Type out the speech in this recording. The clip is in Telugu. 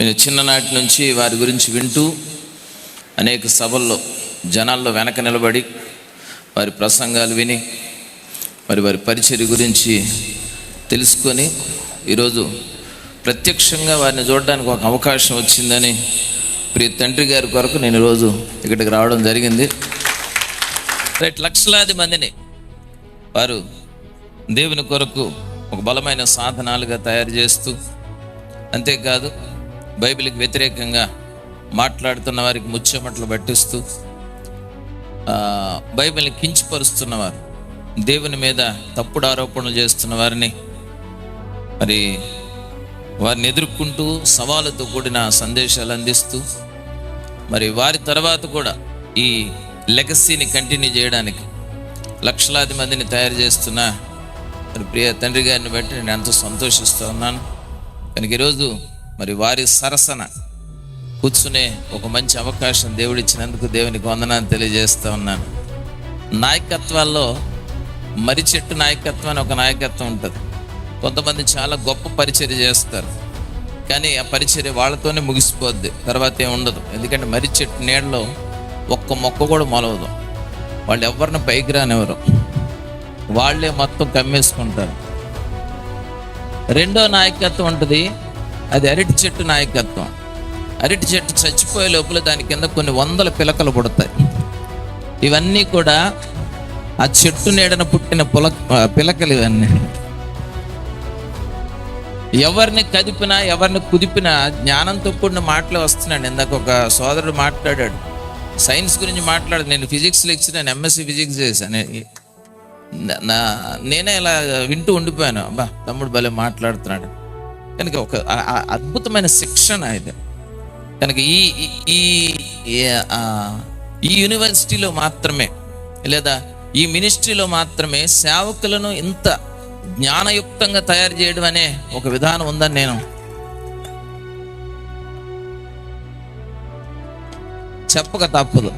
నేను చిన్ననాటి నుంచి వారి గురించి వింటూ అనేక సభల్లో జనాల్లో వెనక నిలబడి వారి ప్రసంగాలు విని మరి వారి పరిచర్య గురించి తెలుసుకొని ఈరోజు ప్రత్యక్షంగా వారిని చూడడానికి ఒక అవకాశం వచ్చిందని ప్రియ తండ్రి గారి కొరకు నేను ఈరోజు ఇక్కడికి రావడం జరిగింది. రైట్ లక్షలాది మందిని వారు దేవుని కొరకు ఒక బలమైన సాధనాలుగా తయారు చేస్తూ అంతేకాదు బైబిల్కి వ్యతిరేకంగా మాట్లాడుతున్న వారికి ముచ్చమట్లు పట్టిస్తూ బైబిల్ని కించపరుస్తున్నవారు దేవుని మీద తప్పుడు ఆరోపణలు చేస్తున్న వారిని మరి వారిని ఎదుర్కొంటూ సవాలుతో కూడిన సందేశాలు అందిస్తూ మరి వారి తర్వాత కూడా ఈ లెగసీని కంటిన్యూ చేయడానికి లక్షలాది మందిని తయారు చేస్తున్న మరి ప్రియ తండ్రి గారిని బట్టి నేను ఎంతో సంతోషిస్తూ ఉన్నాను. కనుక ఈరోజు మరి వారి సరసన కూర్చునే ఒక మంచి అవకాశం దేవుడు ఇచ్చినందుకు దేవునికి వందనాన్ని తెలియజేస్తూ ఉన్నాను. నాయకత్వాల్లో మరి చెట్టు నాయకత్వం అని ఒక నాయకత్వం ఉంటుంది. కొంతమంది చాలా గొప్ప పరిచర్య చేస్తారు. కానీ ఆ పరిచర్య వాళ్ళతోనే ముగిసిపోద్ది. తర్వాత ఏమి ఉండదు. ఎందుకంటే మరి చెట్టు నీడలో ఒక్క మొక్క కూడా మొలవదు. వాళ్ళు ఎవరిని పైకి రానివ్వరు. వాళ్ళే మొత్తం కమ్మేసుకుంటారు. రెండో నాయకత్వం ఉంటుంది అది అరటి చెట్టు నాయకత్వం. అరటి చెట్టు చచ్చిపోయే లోపల దాని కింద కొన్ని వందల పిలకలు పుడతాయి. ఇవన్నీ కూడా ఆ చెట్టు నీడన పుట్టిన పుల పిలకలు ఇవన్నీ. ఎవరిని కదిపినా ఎవరిని కుదిపినా జ్ఞానంతో కూడిన మాటలు వస్తున్నాడు ఇందాక ఒక సోదరుడు మాట్లాడాడు. సైన్స్ గురించి మాట్లాడు నేను ఫిజిక్స్ లెక్చర్ నేను ఎంఎస్సి ఫిజిక్స్ చేశాను. నా- నా నేనే ఇలా వింటూ ఉండిపోయాను. అబ్బా తమ్ముడు భలే మాట్లాడుతున్నాడు. కనుక ఒక అద్భుతమైన శిక్షణ ఇది. కనుక ఈ ఈ- ఈ యూనివర్సిటీలో మాత్రమే లేదా ఈ మినిస్ట్రీలో మాత్రమే సేవకులను ఇంత జ్ఞానయుక్తంగా తయారు చేయడం అనే ఒక విధానం ఉందని నేను చెప్పక తప్పదు.